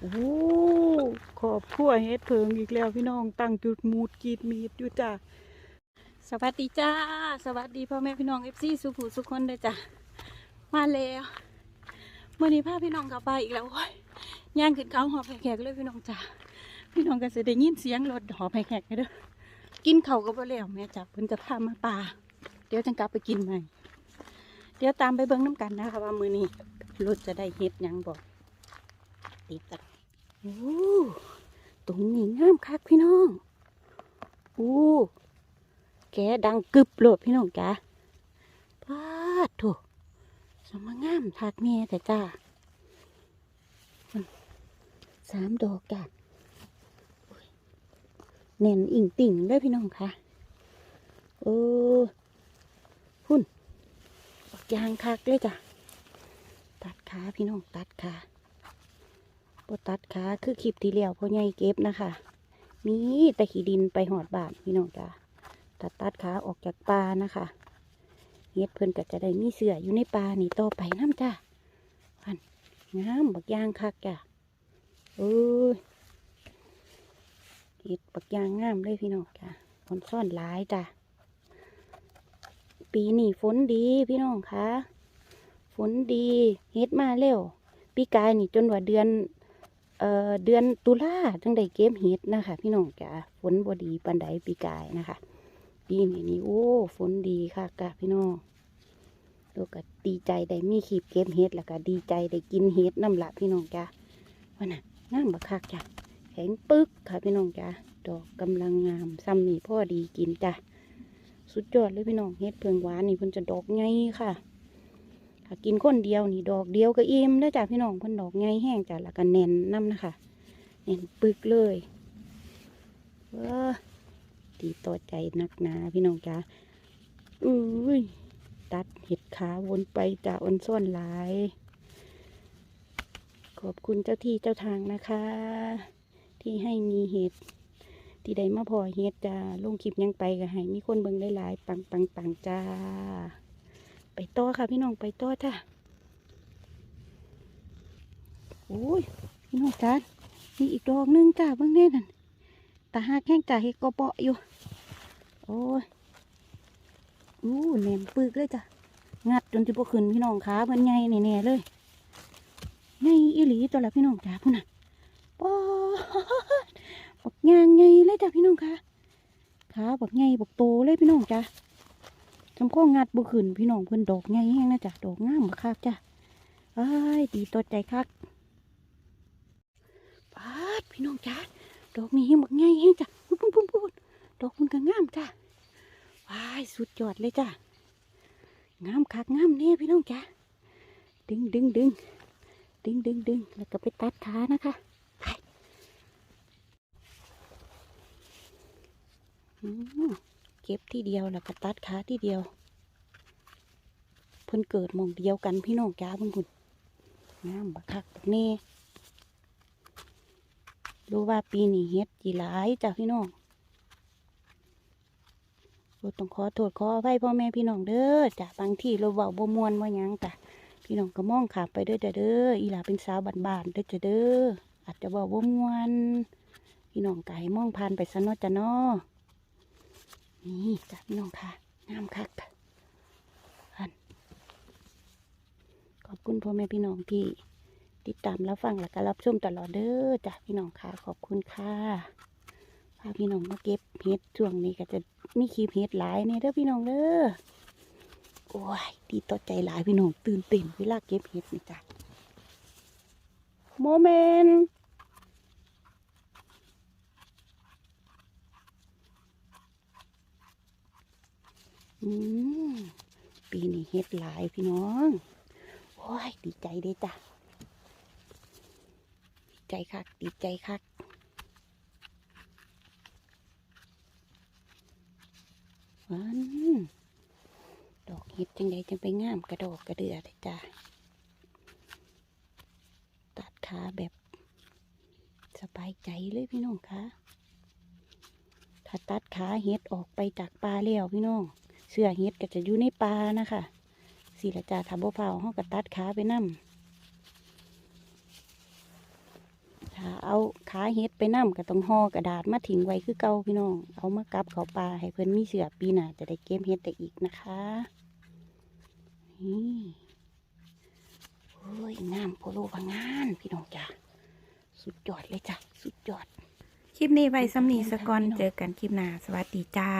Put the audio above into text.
โอ้ขอบครัวเฮ็ดเพิงอีกแล้วพี่น้องตั้งจุดมูดกีดมีดอยู่จ้ะสวัสดีจ้า สวัสดีพ่อแม่พี่น้องเอฟซีสุขุสุขคนเด้อจ้ะมาแล้วเมื่อนี้พาพี่น้องกลับไปอีกแล้วโอ้ยย่างขึ้นเขาหอบแขกเลยพี่น้องจ้ะพี่น้องก็จะได้ยินเสียงรถหอบแขกกันเด้อกินเขาก็บ่แล้วแม่จ้ะเพิ่นจะพามาป่าเดี๋ยวจังกลับไปกินใหม่เดี๋ยวตามไปเบิ่งน้ำกันนะคะว่ามื้อนี้รถจะได้เฮ็ดยังบ่ ติดกันโอ้ตรงนี้งามคักพี่น้องโอ้แกดังกึบโลดพี่น้องจ้าพาดโถสมงามทักเมียแต่จ้าสามดอกจ้ะแน่นอิ่งติ่งเลยพี่น้องค่ะเออพุ่นบักยางคักเลยจ้ะตัดขาพี่น้องตัดขา บตัดขาคือคลิปที่เลี้ยวพ่อใหญ่เก็บนะคะ มีแต่ขี้ดินไปหอดบาทพี่น้องจ้ะตัดตัดขาออกจากปลานะคะเฮ็ดเพิ่นก็จะได้มีเสืออยู่ในปลานี่ต่อไปน้ำจ้ะพันงามบักยางคักจ้ะเอ้ยเฮ็ดบักยางงามเลยพี่น้องจ้ะคนซ่อนหลายจ้ะปีนี้ฝนดีพี่น้องคะฝนดีเฮ็ดมาเร็วปีกายนี่จนว่าเดือน เอ่อเดือนตุลาจังได้เก็บเฮ็ดนะคะ พี่น้องจ้ะฝนบดีปานใดปีกายนะคะปีนี้นี่โอ้ฝนดีค่ะกะพี่น้องแล้วก็ดีใจได้มีขีบเก็บเฮ็ดแล้วก็ดีใจได้กินเฮ็ดน้ำละพี่น้องจ้ะว่าน่ะงามบักคักจ้ะแข็งปึกค่ะพี่น้องจ้ะดอกกำลังงามซ้ำนี่พ่อดีกินจ้ะสุดยอดเลยพี่น้องเฮ็ดเพิงหวานนี่เพิ่นจะดอกไงค่ะ ถ้ากินคนเดียวนี่ดอกเดียวก็อิ่มแล้วจ้ะพี่น้องเพิ่นดอกไงแห้งจ้ะแล้วก็แน่นน้ำนะคะแน่นปึกเลยเออตีต่อใจนักหนาพี่น้องจ้ะอุ้ยตัดเห็ดขาวนไปจ้ะอ่อนซ่อนหลาย ขอบคุณเจ้าที่เจ้าทางนะคะ ที่ให้มีเห็ดที่ได้มาพอเฮ็ดจ้าลงคลิปยังไปก็ให้มีคนเบิ่งหลายๆปังปังปังจ้า ไปต่อค่ะพี่น้องไปต่อจ้าโอ้ยพี่น้องจ้ามีอีกดอกหนึงจ้าเบิ่งแน่นั่นตาหักแห้งจ้าเฮ็ดกอเปาะอยู่ โอ้ยอู้แหนมปึกเลยจ้ะงัดจนที่พวกขึ้นพี่น้องขาเพิ่นใหญ่แน่ๆเลยใหญ่อีหลีตัวละพี่น้องจ้าพุ่นน่ะปอดบักยางไงเลยจ้ะพี่น้องคะขาบักไงบักโตเลยพี่น้องจ้ะ จำข้องัดบุขึ้นพี่น้องเพิ่อนดอกไงแห้งนะจ้ะดอกงามบักคักจ้ะไอ้ยดีต่อใจคักปาดพี่น้องจ้ะดอกนี้แห้งบักไงแห้งจ้ะปุ๊บปุ๊บปุ๊บดอกมันก็งามจ้ะว้ายสุดยอดเลยจ้ะงามคักงามแน่พี่น้องจ้ะดึงดึงดึงดึงดึงดึงแล้วก็ไปตัดขานะคะอืม เก็บที่เดียวแล้วก็ตัดขาที่เดียว เพิ่นเกิดมองเดียวกันพี่น้องจ้าเพิ่นคุณงามบักคักบักเน่รู้ว่าปีนี้เฮ็ดจีหลายจ้ะพี่น้องเราต้องขอโทษขออภัยพ่อแม่พี่น้องเด้อจ้ะบางที่เราเว้าบ่มวนว่ายังจ้ะพี่น้องก็มองขาไปเด้อจ้ะเด้ออีหลาเป็นสาวบานๆเด้อจ้ะเด้ออาจจะเว้าบ่มวน พี่น้องไก็ให้มองผ่านไปซะเนาะจ้ะเนาะ นี่จ้ะพี่น้องค่ะงามคักค่ะอันขอบคุณพ่อแม่พี่น้องที่ติดตามรับฟังและก็รับชมตลอดเด้อจ้ะพี่น้องค่ะขอบคุณค่ะพาพี่น้องมาเก็บเห็ดช่วงนี้ก็จะมีคลิปเห็ดหลายเนี่ยเด้อพี่น้องเด้อโอ้ยดีต่อใจหลายพี่น้องตื่นเต้นเวลาเก็บเห็ดนี่จ้ะโมเมนต์ ปีนี้เฮ็ดหลายพี่น้อง โอ้ย ดีใจเด้จ้ะ ดีใจคัก ดีใจคักวันดอกเห็ดจังไดจังไปงามกระดอกกระเดือเลยจ้ะ ตัดขาแบบสบายใจเลยพี่น้องคะถ้าตัดขาเห็ดออกไปจากปลาแล้วพี่น้อง เสื้อเฮ็ดก็จะอยู่ในปลานะคะสีละจ่าทำบ่เผาห้องก็ตัดขาไปนั่มถ้าเอาขาเฮ็ดไปนํก็ต้องห่อกระดาษมาทิ้งไว้คือเก่าพี่น้อง เอามากลับเขาปลาให้เพิ่นมีเสือปีหน้าจะได้เก็บเฮ็ดได้อีกนะคะนี่โอ้ยงามโพโลพังงานพี่น้องจ้ะสุดยอดเลยจ้ะสุดยอด คลิปนี้ไว้ซ้ำนี้สะก่อนเจอกันคลิปหน้าสวัสดีจ้า